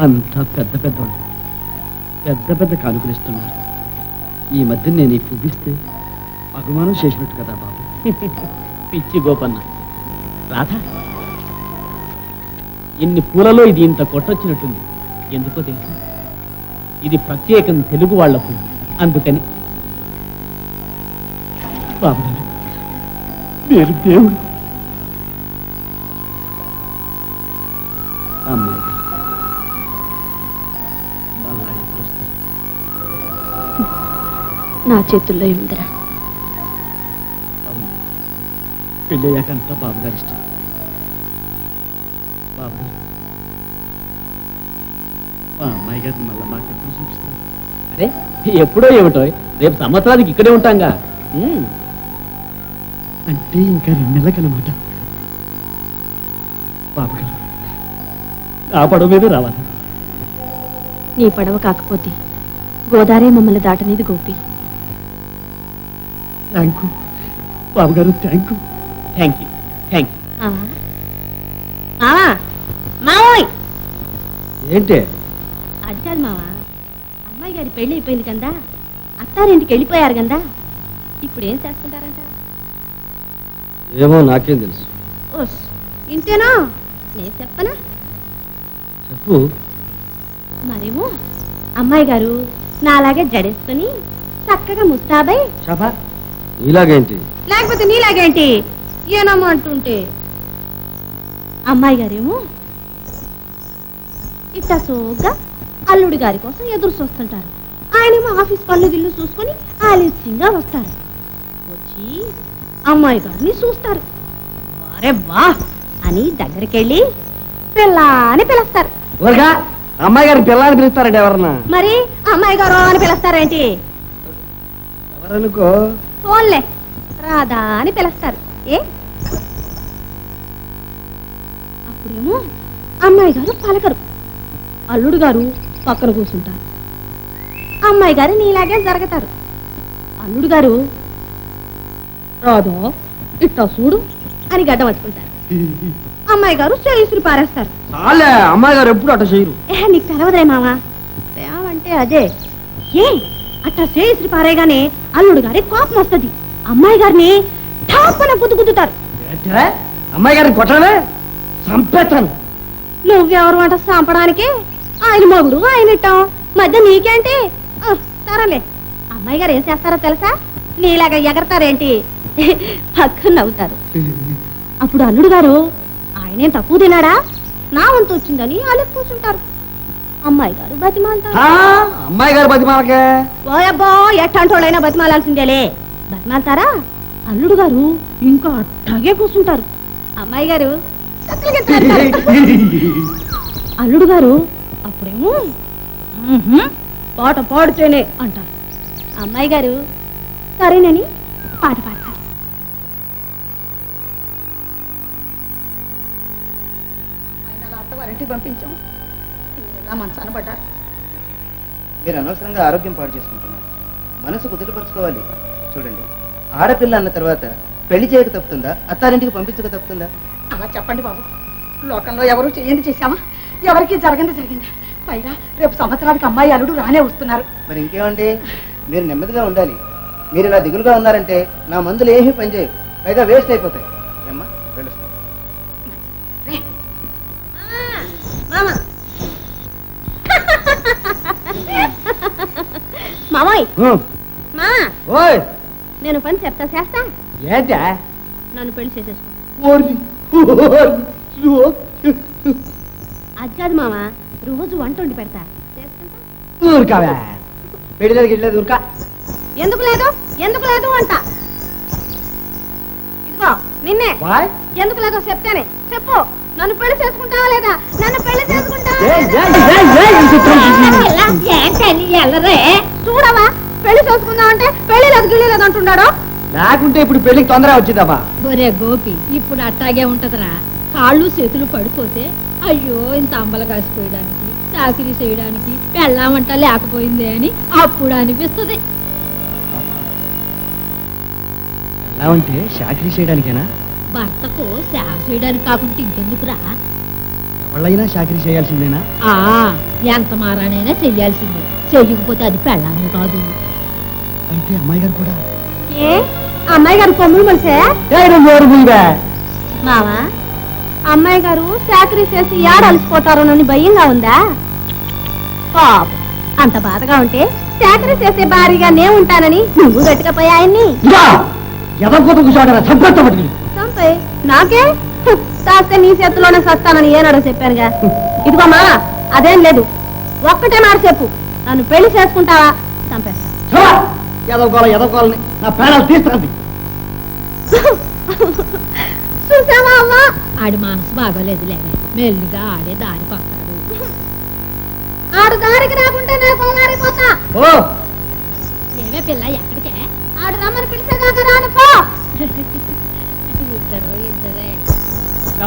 అంతా పెద్ద పెద్ద పెద్ద పెద్ద కానుకలు ఇస్తున్నారు. ఈ మధ్య నేను ఈ పువ్విస్తే అభిమానం చేసినట్టు కదా బాబు. పిచ్చి గోపన్న. రాధా ఇన్ని పూలలో ఇది ఇంత కొట్టొచ్చినట్టుంది. ఎందుకో తెలుసా? ఇది ప్రత్యేకం తెలుగు వాళ్ళ పువ్వు. అందుకని. బాబు దేవుడు. అమ్మాయి. నా చేతుల్లో ఉందిరా. పెళ్ళయ్యాక అంతా బాబుగారు ఇష్టం. బాబుగారు. మా అమ్మాయి గారిని మళ్ళీ మాకు ఎప్పుడు చూపిస్తారు? అరే ఎప్పుడో ఏమిటో? రేపు సంవత్సరానికి ఇక్కడే ఉంటాంగా. అంటే ఇంకా రెండు నెలలకనమాట. బాబుగారు ఆ పడవ మీద రావాలి. నీ పడవ కాకపోతే గోదారే మమ్మల్ని దాటనేది గోపి. థ్యాంక్ యూ బాబుగారు thank you thank you thank you మావా మావోయ్! ఏంటే? అది కాదు మావా. అమ్మాయి గారి పెళ్ళి అయిపోయింది కదా? అత్తారింటికి వెళ్ళిపోయారు కదా? ఇప్పుడు ఏం చేస్తుంటారంట? ఏమో నాకేం తెలుసు. ఓస్ ఇంతేనా? నేను చెప్పనా? చెప్పు. మరేమో అమ్మాయి గారు నాలాగే జడేసుకొని చక్కగా ముస్తాబై షాబా నీలాగేంటి లేకపోతే నీలాగేంటి? ఏనమ్మా అంటుంటే. అమ్మాయి గారేమో ఇట్టా సోగ్గా అల్లుడి గారి కోసం ఎదురు చూస్తుంటారు. ఆయనేమో ఆఫీస్ పనులు గిల్లు చూసుకొని ఆలస్యంగా వస్తారు. వచ్చి అమ్మాయి గారిని చూస్తారు. వారే వా అని దగ్గరికెళ్ళి పిల్ల అని పిలుస్తారు అమ్మాయి గారి పిల్లని పిలుస్తారండి ఎవరన్నా? మరి అమ్మాయి గారు అని పిలుస్తారేంటి? ఎవరనుకో ఫోన్లే. రాధా అని పిలుస్తారు. ఏ? అప్పుడేమో అమ్మాయి గారు పలకరు. అల్లుడు గారు పక్కన కూర్చుంటారు. అమ్మాయి గారు నీలాగే జరుగుతారు. అల్లుడు గారు రాధా ఇట్టా చూడు అని గడ్డ పట్టుకుంటారు అమ్మాయి గారు చేయిసులు పారేస్తారు. చాలే అమ్మాయి గారు ఎప్పుడు అట్ట చేయరు. ఏ నీకు తెలవదే మావా? ప్రేమంటే అదే. ఏ? అట్టా చేయిసులు పారేగానే అల్లుడు గారి కోపం వస్తుంది. అమ్మాయి గారిని ఠాపన ఏంటే? అమ్మాయి గారిని కొట్టడమే? చంపేస్తాను నువ్వెవరు అంట చంపడానికి ఆయన మొగుడు ఆయన ఇట్టాం. మధ్య నీకేంటి? సరేలే. అమ్మాయి గారు ఏం చేస్తారో తెలుసా? నీలాగా ఎగరతారేంటి? పక్కన నవ్వుతారు. అప్పుడు అల్లుడు గారు ఆయనేం తక్కువ తినాడా నా వంతు వచ్చిందని అలా కూర్చుంటారు అమ్మాయి గారు బతిమాలతారు. ఆ, అమ్మాయి గారు పది మనకే ఓయబ్బో ఎట్టంటోళ్ళైనా బతిమాలాల్సిందేలే. బతిమాలతారా? అల్లుడు గారు ఇంకా అట్టాగే కూర్చుంటారు. అమ్మాయి గారు. అల్లుడు గారు అప్పుడేమో "మ్మ్హ్మ్, పాట పాడితేనే అంటారు. అమ్మాయి గారు సరేనని పాట పాడతారు. పంపించాం. మంచాన పడ్డారు. మీరు అనవసరంగా ఆరోగ్యం పాడు చేసుకుంటున్నారు. మనసు కుదుటపరుచుకోవాలి. చూడండి ఆడపిల్ల అన్న తర్వాత పెళ్ళి చేయక తప్పుతుందా? అత్తారింటికి పంపించక తప్పుతుందా? అలా చెప్పండి బాబు. లోకంలో ఎవరు చేయండి చేశామా? ఎవరికి జరగంది జరిగిందా? పైగా రేపు సంవత్సరానికి అమ్మాయి అల్లుడు రానే వస్తున్నారు. మరి ఇంకేమండి? మీరు నెమ్మదిగా ఉండాలి. మీరు ఇలా దిగులుగా ఉన్నారంటే నా మందులు ఏమీ పనిచేయవు. పైగా వేస్ట్ అయిపోతాయి. ఏమ్మా వెళ్ళొస్తాం. మామ మామయ్య హ్మ్. మా. ఓయ్. నేను పని చెప్తా చేస్తా? ఏంటే? నన్ను పెళ్ళి చేసేసుకో. అది కాదు మామ రోజు వంట వండి పెడతా. చేసుకుంటా ఊరుకావే. గిళ్ళేది ఊరుకా. ఎందుకు లేదు? ఎందుకు లేదు అంట ఇదిగో నిన్నే. ఎందుకు లేదో చెప్తానే. చెప్పు. నన్ను పెళ్ళి చేసుకుంటావా లేదా? నన్ను పెళ్ళి చేసుకుంటావా ఏంటని ఎల్లరే చూడవా? పెళ్ళి చేసుకుందాం అంటే పెళ్ళి లేదు గిళ్ళి లేదు అంటున్నాడు. లేకుంటే ఇప్పుడు పెళ్ళికి తొందర వచ్చిందమ్మా. ఒరే గోపి ఇప్పుడు అట్టాగే ఉంటదిరా. కాళ్ళు చేతులు పడిపోతే అయ్యో ఇంత అంబల కాసిపోయడానికి చాకరీ చేయడానికి పెళ్ళామంట లేకపోయిందే అని అప్పుడు అనిపిస్తుంది. ఎలా ఉంటే షాకరీ చేయడానికేనా? భర్తకు సేవ చేయడానికి కాకుండా ఇంకెందుకురా? ఎవళ్ళైనా చాకరీ చేయాల్సిందేనా? ఆ ఎంత మారానైనా చెయ్యాల్సిందే. చెయ్యకపోతే అది పెళ్ళాను కాదు. అయితే అమ్మాయి గారు కూడా? ఏ? అమ్మాయి గారు కొమ్ములు మనిషే మావా అమ్మాయి గారు చాకరీ చేసి ఏడ అలసిపోతారోనని భయంగా ఉందా? పాప అంత బాధగా ఉంటే చాకరీ చేసే భారీగా నే ఉంటానని నువ్వు గట్టికపోయి ఆయన్ని? చంపేస్తా నాకే? హ్, కాస్తే నీ చేతిలోనే సస్తానని ఏనాడో చెప్పానుగా. ఇదిగోమా అదేం లేదు. ఒక్కటే మాట చెప్పు. నన్ను పెళ్ళి చేసుకుంటావా? చంపేస్తా. నా ప్రాణాలు చూసావా అమ్మా? ఆడి మనసు బాగోలేదులే. మెల్లిగా ఆడే దారి పడతాడు ఆడు దారికి రాకుంటే నేను కోగారిపోతా ఓ! ఏమే పిల్ల ఎక్కడికే? ఆడు రమ్మని పిలిచేదాకా రాను పో. ఇద్దరు ఇద్దరే.